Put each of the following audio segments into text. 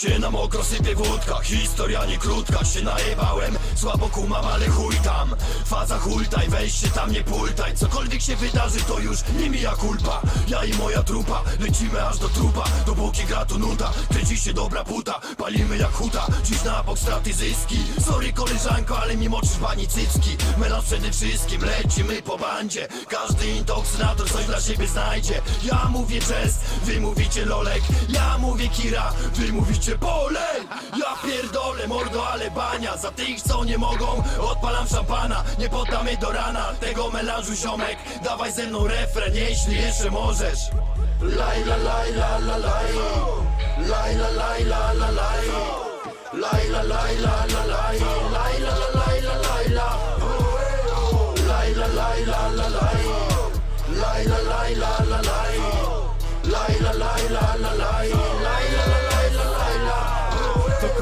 Się na mokro sypie wódka, historia nie krótka Się najebałem, słabo kumam, ale chuj tam. Faza hultaj, weź się tam nie pultaj. Cokolwiek się wydarzy, to już nie mija kulpa. Ja i moja trupa, lecimy aż do trupa. Dopóki gra tu nuda, kręci się dobra puta. Palimy jak huta, dziś na bok straty zyski. Sorry koleżanko, ale mi moczysz bani cycki. Melanż przede wszystkim, lecimy po bandzie. Każdy intoksynator coś dla siebie znajdzie. Ja mówię jazz, wy mówicie lolek. Ja mówię kira, wy mówicie polej Ja pierdolę mordo, ale bania. Za tych co nie mogą, odpalam szampana. Nie poddamy do rana tego melanżu ziomek. Dawaj ze mną refren, jeśli jeszcze możesz. Laj la laj la la laj. Laj la laj la la laj. Laj la laj la la laj. Laj la la laj la laj la. Laj la laj la la laj. Laj la laj la la laj. Laj la laj la la Laj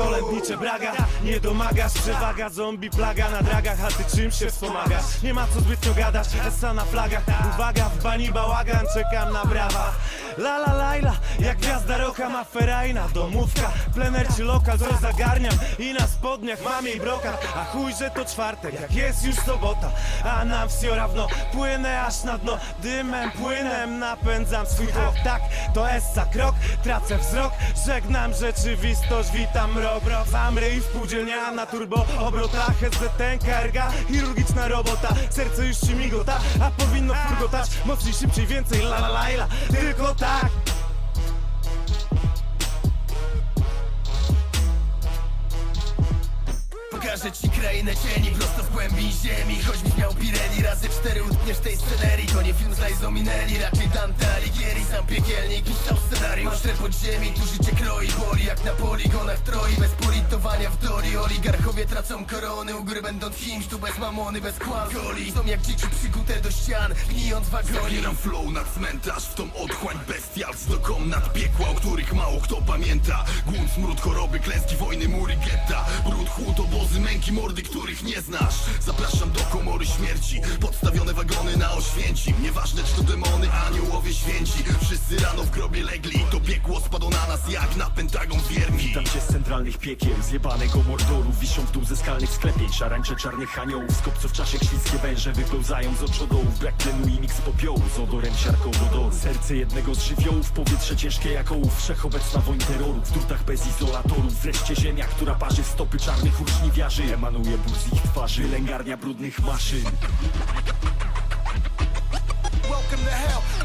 kolędnicze braga, nie domagasz Przewaga, zombie, plaga na dragach A ty czym się wspomagasz? Nie ma co zbytnio gadać, essa na flagach. Uwaga, w bani bałagan, czekam na brawa. La la lajla, jak gwiazda roka ma ferajna Domówka, plener lokal, coś zagarniam I na spodniach mam jej brokat. A chuj, że to czwartek, jak jest już sobota A nam wsio rawno, płynę aż na dno Dymem, płynem napędzam swój chłop. Tak, to essa krok, tracę wzrok. Żegnam rzeczywistość, witam mrok Zamry i spółdzielnia na turbo obrotach SZT, KRG, chirurgiczna robota. Serce już ci migota, a powinno furgotać. Mocniej, szybciej, więcej, la la la Tylko tak. Pokażę ci krainę cieni prosto w głębi ziemi. Choćbyś miał Pirelli razy cztery utkniesz tej scenerii. To nie film z Liza minęli, raczej Dante Alighieri. Sam piekielnik pisał scenariusz. Te podziemi, tu życie jak na poligonach troi Bez politowania w teorii Oligarchowie tracą korony U góry będąc kimś, tu bez mamony, bez kłam Goli. Są jak dzieci przykute do ścian Gnijąc wagoni. Zabieram flow na cmentarz W tą otchłań bestialstw do komnat piekła O których mało kto pamięta. Głód, smród, choroby, klęski, wojny, mury, getta. Brud, chłód, obozy, męki, mordy, których nie znasz. Zapraszam do komory śmierci Podstawione wagony na oświęcim Nieważne czy to demony, aniołowie święci. Wszyscy rano w grobie legli nas jak na pentagon wierni. Witam cię z centralnych piekieł, zjebanego mordoru Wiszą w dół ze skalnych sklepień, szarańcze czarnych aniołów Z kopców czaszek śliskie węże wypełzają z oczodołów Brak tlenu i miks popiołu z odorem siarkowodoru Serce jednego z żywiołów, powietrze ciężkie jak ołów. Wszechobecna woń terroru, w drutach bez izolatorów. Wreszcie ziemia, która parzy stopy czarnych uczniwiarzy Emanuje ból z ich twarzy, lęgarnia brudnych maszyn. Welcome to hell